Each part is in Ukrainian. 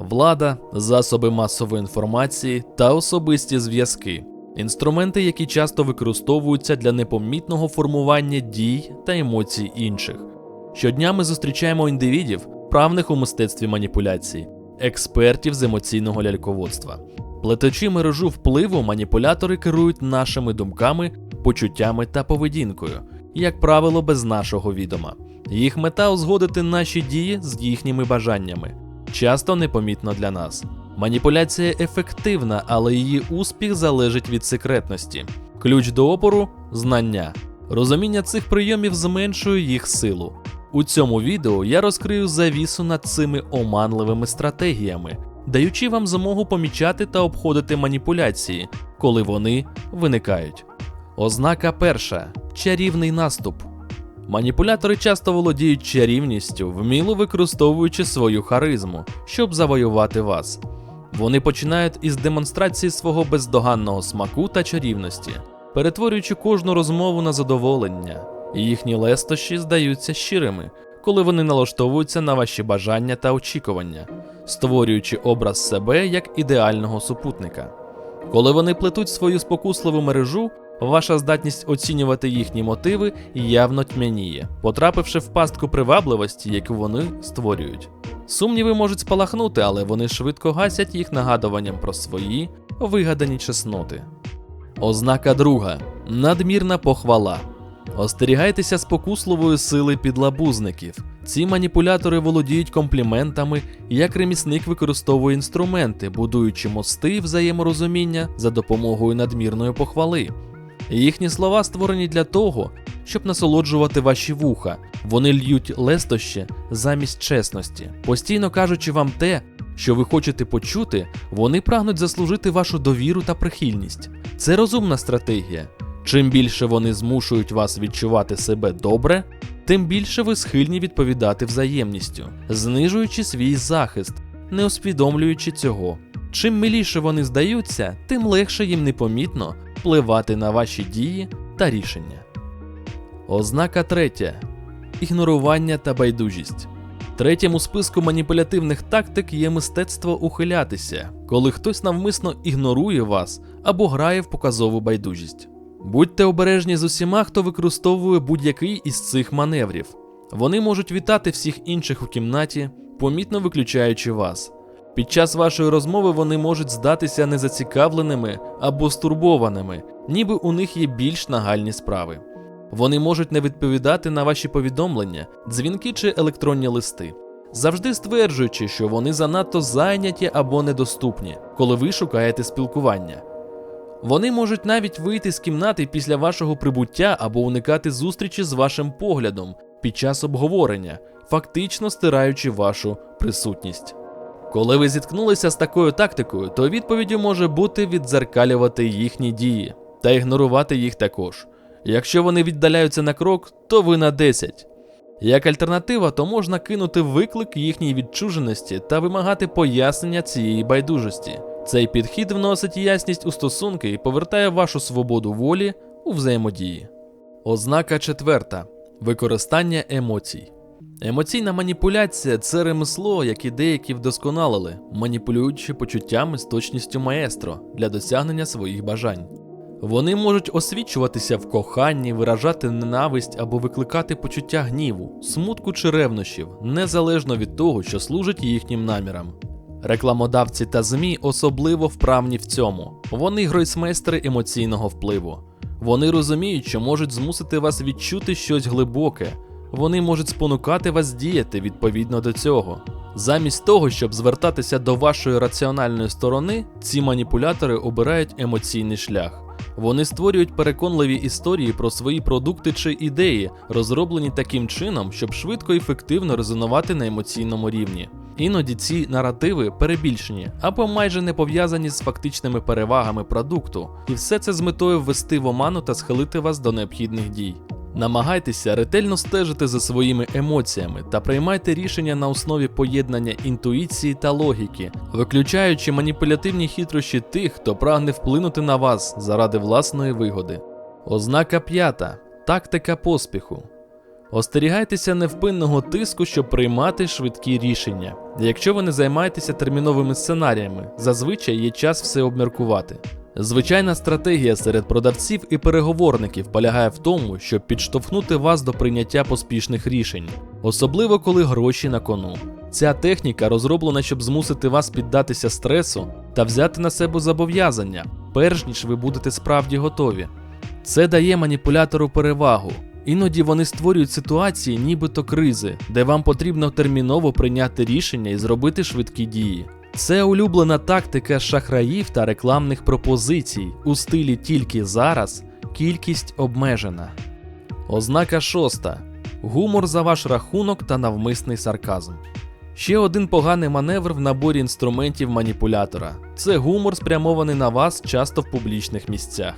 влада, засоби масової інформації та особисті зв'язки. Інструменти, які часто використовуються для непомітного формування дій та емоцій інших. Щодня ми зустрічаємо індивідів, правних у мистецтві маніпуляції, експертів з емоційного ляльководства. Плетучи мережу впливу, маніпулятори керують нашими думками, почуттями та поведінкою, як правило, без нашого відома. Їх мета узгодити наші дії з їхніми бажаннями, часто непомітно для нас. Маніпуляція ефективна, але її успіх залежить від секретності. Ключ до опору знання. Розуміння цих прийомів зменшує їх силу. У цьому відео я розкрию завісу над цими оманливими стратегіями, даючи вам змогу помічати та обходити маніпуляції, коли вони виникають. Ознака перша чарівний наступ. Маніпулятори часто володіють чарівністю, вміло використовуючи свою харизму, щоб завоювати вас. Вони починають із демонстрації свого бездоганного смаку та чарівності, перетворюючи кожну розмову на задоволення. Їхні лестощі здаються щирими, коли вони налаштовуються на ваші бажання та очікування, створюючи образ себе як ідеального супутника. Коли вони плетуть свою спокусливу мережу, ваша здатність оцінювати їхні мотиви явно тьмяніє, потрапивши в пастку привабливості, яку вони створюють. Сумніви можуть спалахнути, але вони швидко гасять їх нагадуванням про свої вигадані чесноти. Ознака друга надмірна похвала. Остерігайтеся спокусливої сили підлабузників. Ці маніпулятори володіють компліментами, як ремісник використовує інструменти, будуючи мости взаєморозуміння за допомогою надмірної похвали. Їхні слова створені для того, щоб насолоджувати ваші вуха. Вони льють лестощі замість чесності, постійно кажучи вам те, що ви хочете почути, вони прагнуть заслужити вашу довіру та прихильність. Це розумна стратегія. Чим більше вони змушують вас відчувати себе добре, тим більше ви схильні відповідати взаємністю, знижуючи свій захист, не усвідомлюючи цього. Чим миліше вони здаються, тим легше їм непомітно впливати на ваші дії та рішення. Ознака третя ігнорування та байдужість. Третім у списку маніпулятивних тактик є мистецтво ухилятися, коли хтось навмисно ігнорує вас або грає в показову байдужість. Будьте обережні з усіма, хто використовує будь-який із цих маневрів. Вони можуть вітати всіх інших у кімнаті, помітно виключаючи вас. Під час вашої розмови вони можуть здатися незацікавленими або стурбованими, ніби у них є більш нагальні справи. Вони можуть не відповідати на ваші повідомлення, дзвінки чи електронні листи, завжди стверджуючи, що вони занадто зайняті або недоступні, коли ви шукаєте спілкування. Вони можуть навіть вийти з кімнати після вашого прибуття або уникати зустрічі з вашим поглядом під час обговорення, фактично стираючи вашу присутність. Коли ви зіткнулися з такою тактикою, то відповіддю може бути віддзеркалювати їхні дії та ігнорувати їх також. Якщо вони віддаляються на крок, то ви на 10. Як альтернатива, то можна кинути виклик їхній відчуженості та вимагати пояснення цієї байдужості. Цей підхід вносить ясність у стосунки і повертає вашу свободу волі у взаємодії. Ознака четверта використання емоцій. Емоційна маніпуляція це ремесло, яке деякі вдосконалили, маніпулюючи почуттями з точністю маестро для досягнення своїх бажань. Вони можуть освічуватися в коханні, виражати ненависть або викликати почуття гніву, смутку чи ревнощів, незалежно від того, що служить їхнім намірам. Рекламодавці та ЗМІ особливо вправні в цьому. Вони гройсмейстери емоційного впливу. Вони розуміють, що можуть змусити вас відчути щось глибоке. Вони можуть спонукати вас діяти відповідно до цього. Замість того, щоб звертатися до вашої раціональної сторони, ці маніпулятори обирають емоційний шлях. Вони створюють переконливі історії про свої продукти чи ідеї, розроблені таким чином, щоб швидко і ефективно резонувати на емоційному рівні. Іноді ці наративи перебільшені або майже не пов'язані з фактичними перевагами продукту, і все це з метою ввести в оману та схилити вас до необхідних дій. Намагайтеся ретельно стежити за своїми емоціями та приймайте рішення на основі поєднання інтуїції та логіки, виключаючи маніпулятивні хитрощі тих, хто прагне вплинути на вас заради власної вигоди. Ознака п'ята тактика поспіху. Остерігайтеся невпинного тиску, щоб приймати швидкі рішення. Якщо ви не займаєтеся терміновими сценаріями, зазвичай є час все обміркувати. Звичайна стратегія серед продавців і переговорників полягає в тому, щоб підштовхнути вас до прийняття поспішних рішень, особливо коли гроші на кону. Ця техніка розроблена, щоб змусити вас піддатися стресу та взяти на себе зобов'язання, перш ніж ви будете справді готові. Це дає маніпулятору перевагу. Іноді вони створюють ситуації, нібито кризи, де вам потрібно терміново прийняти рішення і зробити швидкі дії. Це улюблена тактика шахраїв та рекламних пропозицій у стилі тільки зараз, кількість обмежена. Ознака шоста. Гумор за ваш рахунок та навмисний сарказм. Ще один поганий маневр в наборі інструментів маніпулятора. Це гумор, спрямований на вас часто в публічних місцях.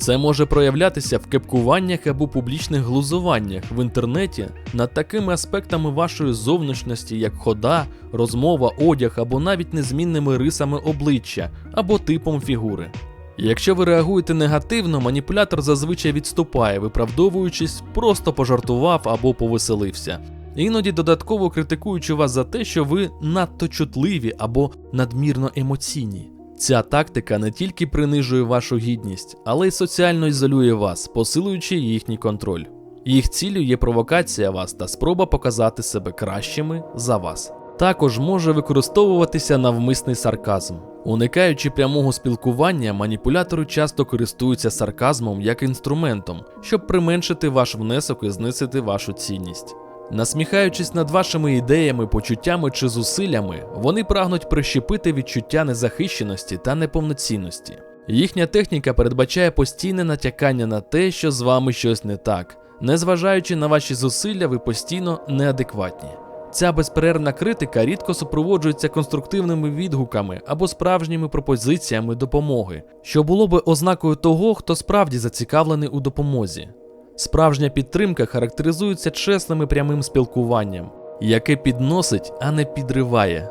Це може проявлятися в кепкуваннях або публічних глузуваннях в інтернеті над такими аспектами вашої зовнішності, як хода, розмова, одяг або навіть незмінними рисами обличчя або типом фігури. Якщо ви реагуєте негативно, маніпулятор зазвичай відступає, виправдовуючись, просто пожартував або повеселився. Іноді додатково критикуючи вас за те, що ви надто чутливі або надмірно емоційні. Ця тактика не тільки принижує вашу гідність, але й соціально ізолює вас, посилуючи їхній контроль. Їх ціллю є провокація вас та спроба показати себе кращими за вас. Також може використовуватися навмисний сарказм. Уникаючи прямого спілкування, маніпулятори часто користуються сарказмом як інструментом, щоб применшити ваш внесок і знизити вашу цінність. Насміхаючись над вашими ідеями, почуттями чи зусиллями, вони прагнуть прищепити відчуття незахищеності та неповноцінності. Їхня техніка передбачає постійне натякання на те, що з вами щось не так. Незважаючи на ваші зусилля, ви постійно неадекватні. Ця безперервна критика рідко супроводжується конструктивними відгуками або справжніми пропозиціями допомоги, що було би ознакою того, хто справді зацікавлений у допомозі. Справжня підтримка характеризується чесним і прямим спілкуванням, яке підносить, а не підриває.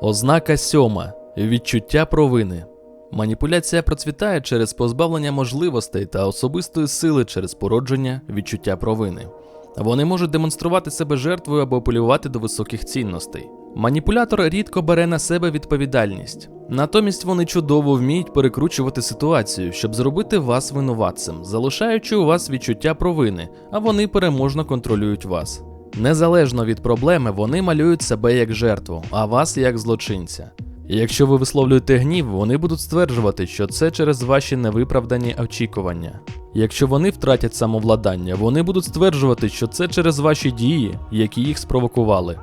Ознака сьома відчуття провини. Маніпуляція процвітає через позбавлення можливостей та особистої сили через породження відчуття провини. Вони можуть демонструвати себе жертвою або апелювати до високих цінностей. Маніпулятор рідко бере на себе відповідальність, натомість вони чудово вміють перекручувати ситуацію, щоб зробити вас винуватцем, залишаючи у вас відчуття провини, а вони переможно контролюють вас. Незалежно від проблеми, вони малюють себе як жертву, а вас як злочинця. Якщо ви висловлюєте гнів, вони будуть стверджувати, що це через ваші невиправдані очікування. Якщо вони втратять самовладання, вони будуть стверджувати, що це через ваші дії, які їх спровокували.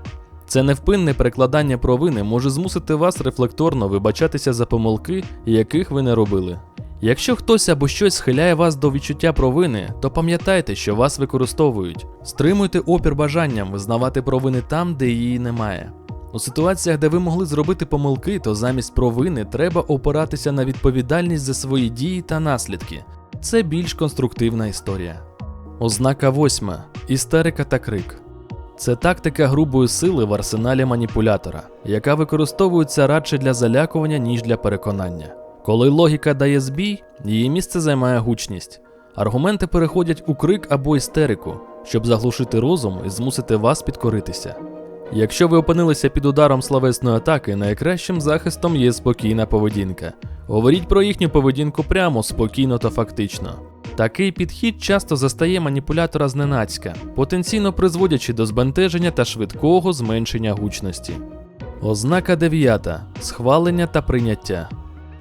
Це невпинне перекладання провини може змусити вас рефлекторно вибачатися за помилки, яких ви не робили. Якщо хтось або щось схиляє вас до відчуття провини, то пам'ятайте, що вас використовують. Стримуйте опір бажанням визнавати провини там, де її немає. У ситуаціях, де ви могли зробити помилки, то замість провини треба опиратися на відповідальність за свої дії та наслідки. Це більш конструктивна історія. Ознака восьма істерика та крик. Це тактика грубої сили в арсеналі маніпулятора, яка використовується радше для залякування, ніж для переконання. Коли логіка дає збій, її місце займає гучність. Аргументи переходять у крик або істерику, щоб заглушити розум і змусити вас підкоритися. Якщо ви опинилися під ударом словесної атаки, найкращим захистом є спокійна поведінка. Говоріть про їхню поведінку прямо, спокійно та фактично. Такий підхід часто застає маніпулятора зненацька, потенційно призводячи до збентеження та швидкого зменшення гучності. Ознака 9. Схвалення та прийняття.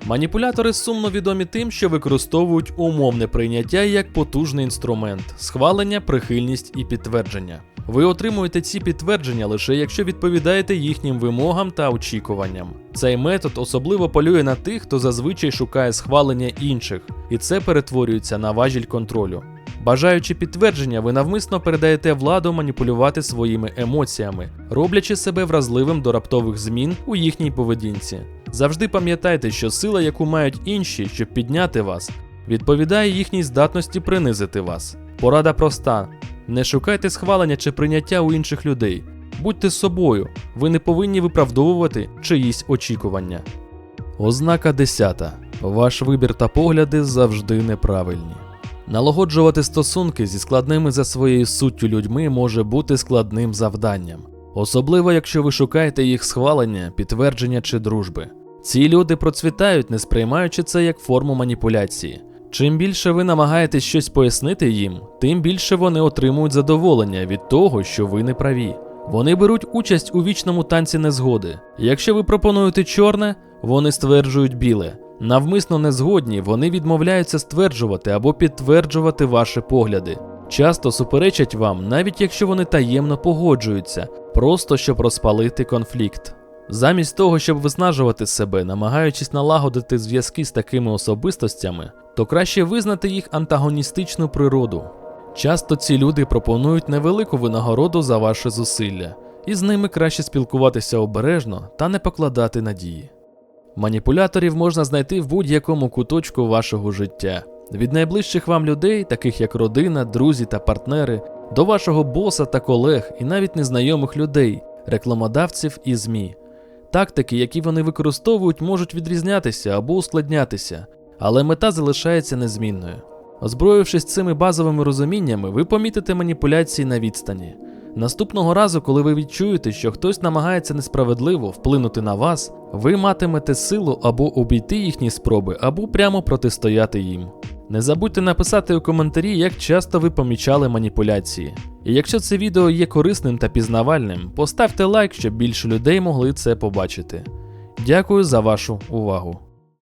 Маніпулятори сумно відомі тим, що використовують умовне прийняття як потужний інструмент, схвалення, прихильність і підтвердження. Ви отримуєте ці підтвердження лише якщо відповідаєте їхнім вимогам та очікуванням. Цей метод особливо полює на тих, хто зазвичай шукає схвалення інших, і це перетворюється на важіль контролю. Бажаючи підтвердження, ви навмисно передаєте владу маніпулювати своїми емоціями, роблячи себе вразливим до раптових змін у їхній поведінці. Завжди пам'ятайте, що сила, яку мають інші, щоб підняти вас, відповідає їхній здатності принизити вас. Порада проста: не шукайте схвалення чи прийняття у інших людей. Будьте собою, ви не повинні виправдовувати чиїсь очікування. Ознака 10. Ваш вибір та погляди завжди неправильні. Налагоджувати стосунки зі складними за своєю суттю людьми може бути складним завданням, особливо якщо ви шукаєте їх схвалення, підтвердження чи дружби. Ці люди процвітають, не сприймаючи це як форму маніпуляції. Чим більше ви намагаєтесь щось пояснити їм, тим більше вони отримують задоволення від того, що ви не праві. Вони беруть участь у вічному танці незгоди. Якщо ви пропонуєте чорне, вони стверджують біле. Навмисно незгодні, вони відмовляються стверджувати або підтверджувати ваші погляди. Часто суперечать вам, навіть якщо вони таємно погоджуються, просто щоб розпалити конфлікт. Замість того, щоб виснажувати себе, намагаючись налагодити зв'язки з такими особистостями, то краще визнати їх антагоністичну природу. Часто ці люди пропонують невелику винагороду за ваші зусилля, і з ними краще спілкуватися обережно та не покладати надії. Маніпуляторів можна знайти в будь-якому куточку вашого життя, від найближчих вам людей, таких як родина, друзі та партнери, до вашого боса та колег і навіть незнайомих людей, рекламодавців і ЗМІ. Тактики, які вони використовують, можуть відрізнятися або ускладнятися, але мета залишається незмінною. Озброївшись цими базовими розуміннями, ви помітите маніпуляції на відстані. Наступного разу, коли ви відчуєте, що хтось намагається несправедливо вплинути на вас, ви матимете силу або обійти їхні спроби, або прямо протистояти їм. Не забудьте написати у коментарі, як часто ви помічали маніпуляції. І якщо це відео є корисним та пізнавальним, поставте лайк, щоб більше людей могли це побачити. Дякую за вашу увагу.